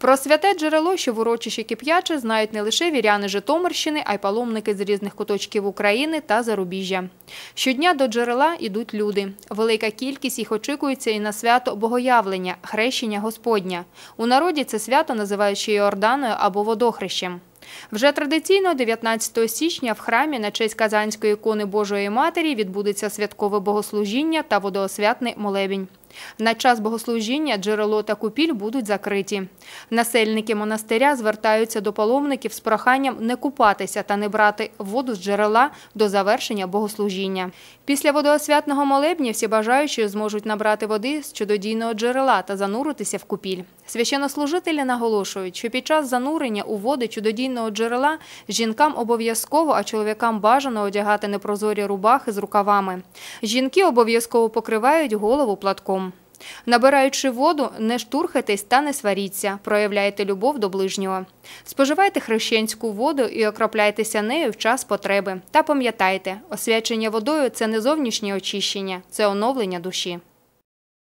Про святе джерело, що в урочищі Кип'яче, знають не лише віряни Житомирщини, а й паломники з різних куточків України та зарубіжжя. Щодня до джерела йдуть люди. Велика кількість їх очікується і на свято Богоявлення – хрещення Господня. У народі це свято називають ще Йорданою або водохрещем. Вже традиційно 19 січня в храмі на честь Казанської ікони Божої Матері відбудеться святкове богослужіння та водоосвятний молебінь. На час богослужіння джерело та купіль будуть закриті. Насельники монастиря звертаються до паломників з проханням не купатися та не брати воду з джерела до завершення богослужіння. Після водоосвятного молебня всі бажаючі зможуть набрати води з чудодійного джерела та зануритися в купіль. Священнослужителі наголошують, що під час занурення у води чудодійного джерела жінкам обов'язково, а чоловікам бажано одягати непрозорі рубахи з рукавами. Жінки обов'язково покривають голову платком. Набираючи воду, не штурхайтесь та не сваріться, проявляйте любов до ближнього. Споживайте хрещенську воду і окропляйтеся нею в час потреби. Та пам'ятайте, освячення водою це не зовнішнє очищення, це оновлення душі.